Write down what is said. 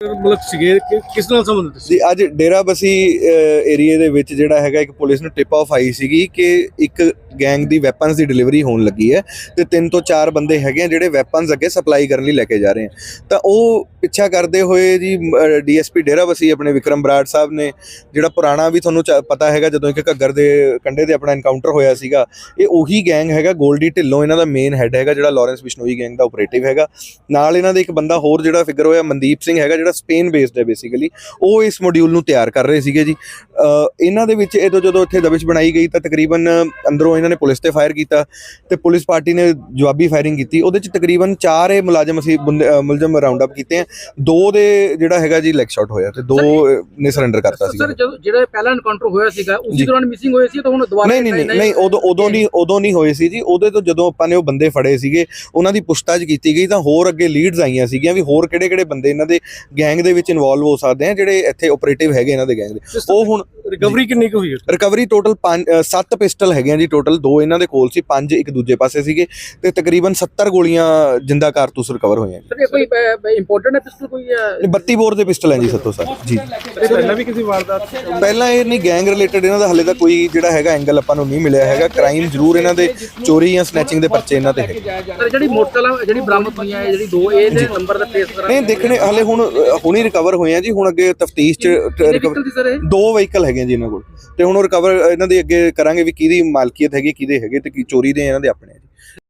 ਮਤਲਬ ਸੀਗੇ, ਕਿ ਕਿਸ ਨਾਲ ਸੰਬੰਧਿਤ ਸੀ? ਜੀ, ਅੱਜ ਡੇਰਾ ਬਸੀ ਏਰੀਆ ਦੇ ਵਿੱਚ ਜਿਹੜਾ ਹੈਗਾ, ਇੱਕ ਪੁਲਿਸ ਨੂੰ ਟਿਪ ਆਫ ਆਈ ਸੀਗੀ ਕਿ ਇੱਕ ਗੈਂਗ ਦੀ ਵੈਪਨਸ ਦੀ ਡਿਲੀਵਰੀ ਹੋਣ ਲੱਗੀ ਹੈ ਤੇ ਤਿੰਨ ਤੋਂ ਚਾਰ ਬੰਦੇ ਹੈਗੇ ਆ ਜਿਹੜੇ ਵੈਪਨਸ ਅੱਗੇ ਸਪਲਾਈ ਕਰਨ ਲਈ ਲੈ ਕੇ ਜਾ ਰਹੇ ਆ। ਤਾਂ ਉਹ ਪਿੱਛਾ ਕਰਦੇ ਹੋਏ ਜੀ ਡੀਐਸਪੀ ਡੇਰਾ ਬਸੀ ਆਪਣੇ ਵਿਕਰਮ ਬਰਾੜ ਸਾਹਿਬ ਨੇ, ਜਿਹੜਾ ਪੁਰਾਣਾ ਵੀ ਤੁਹਾਨੂੰ ਚ- ਪਤਾ ਹੈਗਾ ਜਦੋਂ ਇੱਕ ਘੱਗਰ ਦੇ ਕੰਡੇ ਤੇ ਆਪਣਾ ਐਨਕਾਊਂਟਰ ਹੋਇਆ ਸੀਗਾ, ਇਹ ਉਹੀ ਗੈਂਗ ਹੈਗਾ, ਗੋਲਡੀ ਢਿੱਲੋਂ ਇਹਨਾਂ ਦਾ ਮੇਨ ਹੈੱਡ ਹੈਗਾ, ਜਿਹੜਾ ਲਾਰੈਂਸ ਬਿਸ਼ਨੋਈ ਗੈਂਗ ਦਾ ਆਪਰੇਟਿਵ ਹੈਗਾ। ਨਾਲ ਇਹਨਾਂ ਦੇ ਇੱਕ ਬੰਦਾ ਹੋਰ ਜਿਹੜਾ ਫਿਗਰ ਹੋਇਆ, ਮਨਦੀਪ ਸਿੰਘ ਹੈਗਾ, ਜਿਹੜਾ ਸਪੇਨ ਬੇਸਡ ਹੈ ਬੇਸਿਕਲੀ ਉਹ ਇਸ ਮੋਡਿਊਲ ਨੂੰ ਤਿਆਰ ਕਰ ਰਹੇ ਸੀਗੇ ਜੀ। ਇਹਨਾਂ ਦੇ ਵਿੱਚ ਇਹ ਤੋਂ ਜਦੋਂ ਇੱਥੇ ਦਬਿਸ਼ ਬਣਾਈ ਗਈ, ਤਾਂ ਤਕਰੀਬਨ ਅੰਦਰੋਂ ਇਹਨਾਂ ਨੇ ਪੁਲਿਸ ਤੇ ਫਾਇਰ ਕੀਤਾ ਤੇ ਪੁਲਿਸ ਪਾਰਟੀ ਨੇ ਜਵਾਬੀ ਫਾਇਰਿੰਗ ਕੀਤੀ। ਉਹਦੇ ਚ ਤਕਰੀਬਨ 4 ਇਹ ਮੁਲਾਜ਼ਮ ਅਸੀਂ ਬੰਦੇ- ਮੁਲਜ਼ਮ ਰਾਉਂਡ ਅਪ ਕੀਤੇ ਆ। ਦੋ ਦੇ ਜਿਹੜਾ ਹੈਗਾ ਜੀ ਲੈਗ ਸ਼ਾਟ ਹੋਇਆ ਤੇ ਦੋ ਨੇ ਸਰੈਂਡਰ ਕਰਤਾ ਸੀ ਸਰ ਜਿਹੜਾ ਪਹਿਲਾ ਐਨਕਾਊਂਟਰ ਹੋਇਆ ਸੀਗਾ ਉਸੇ। ਦੌਰਾਨ ਮਿਸਿੰਗ ਹੋਏ ਸੀ ਤਾਂ ਹੁਣ ਦੁਬਾਰਾ ਨਹੀਂ ਨਹੀਂ ਨਹੀਂ ਉਦੋਂ ਉਦੋਂ ਨਹੀਂ ਉਦੋਂ ਨਹੀਂ ਹੋਏ ਸੀ ਜੀ। ਉਹਦੇ ਤੋਂ ਜਦੋਂ ਆਪਾਂ ਨੇ ਉਹ ਬੰਦੇ ਫੜੇ ਸੀਗੇ ਉਹਨਾਂ ਦੀ ਪੁੱਛਤਾਛ ਕੀਤੀ ਗਈ ਤਾਂ ਹੋਰ ਅੱਗੇ ਲੀਡਸ ਆਈਆਂ ਸੀਗੀਆਂ ਵੀ ਹੋਰ ਕਿਹੜੇ ਕਿਹੜੇ ਬੰਦੇ ਇਹਨਾਂ ਦੇ ਗੈਂਗ ਦੇ ਵਿੱਚ ਇਨਵੋਲਵ ਹੋ ਸਕਦੇ ਆ ਜਿਹੜੇ ਇੱਥੇ ਆਪਰੇਟਿਵ ਹੈਗੇ ਇਹਨਾਂ ਦੇ ਗੈਂਗ ਦੇ। ਉਹ ਹੁਣ ਰਿਕਵਰੀ ਕਿੰਨੀ ਕੁ ਹੋਈ ਹੈ? ਰਿਕਵਰੀ ਟੋਟਲ 5 7 ਪਿਸਟਲ ਹੈਗੇ ਆ ਜੀ ਟੋਟਲ ਦੋ ਇਹਨਾਂ ਦੇ ਕੋਲ ਸੀ ਪੰਜ ਇੱਕ ਦੂਜੇ ਪਾਸੇ ਸੀਗੇ ਤੇ ਤਕਰੀਬਨ 70 ਗੋਲੀਆਂ ਜਿੰਦਾ ਕਾਰਤੂਸ ਰਿਕਵਰ ਹੋਏ ਆ ਸਰ ਇਹ ਕੋਈ ਇੰਪੋਰਟੈਂਟ ਪਿਸਟਲ ਕੋਈ ਹੈ ਜੀ 32 ਬੋਰ ਦੇ ਪਿਸਟਲ ਹੈ ਜੀ ਸੱਤੋ ਸਰ ਜੀ। ਪਹਿਲਾਂ ਵੀ ਕਿਸੇ ਵਾਰਦਾਤ ਪਹਿਲਾਂ ਇਹ ਨਹੀਂ ਗੈਂਗ ਰਿਲੇਟਡ ਇਹਨਾਂ ਦਾ ਹਲੇ ਤਾਂ ਕੋਈ ਜਿਹੜਾ ਹੈਗਾ ਐਂਗਲ ਆਪਾਂ ਨੂੰ ਨਹੀਂ ਮਿਲਿਆ ਹੈਗਾ। ਕ੍ਰਾਈਮ ਜ਼ਰੂਰ ਇਹਨਾਂ ਦੇ ਚੋਰੀ ਜਾਂ ਸਨੈਚਿੰਗ ਦੇ ਪਰਚੇ ਇਹਨਾਂ ਤੇ ਹੈਗੇ। ਸਰ ਜਿਹੜੀ ਮੋਟਰਸਾਈਕਲ ਜਿਹੜੀ ਬਰਾਮਦ ਹੋਈਆਂ ਹੈ ਜਿਹੜੀ ਦੋ ਇਹ ਦੇ ਨੰਬਰ ਦਾ ਟ੍ਰੇਸ ਕਰਾ ਨਹੀਂ ਦੇਖਣੇ ਹਲੇ ਹੁਣ ਹੁਣੀ ਰਿਕਵਰ ਹੋਏ ਆ ਜੀ ਹੁਣ ਅੱਗੇ ਤਫਤੀਸ਼ ਚ ਦੋ ਵਹੀਕਲ ਹੈਗੇ ਜੀ ਇਹਨਾਂ ਕੋਲ। ਤੇ ਹੁਣ ਰਿਕਵਰ ਇਹਨਾਂ ਦੇ ਅੱਗੇ ਕਰਾਂਗੇ ਵੀ ਕਿਹਦੀ ਮਾਲਕੀਅਤ ਹੈਗੀ ਕਿਹਦੇ ਹੈਗੇ ਤੇ ਕੀ ਚੋਰੀ ਦੇ ਇਹਨਾਂ ਦੇ ਆਪਣੇ ਆ ਜੀ।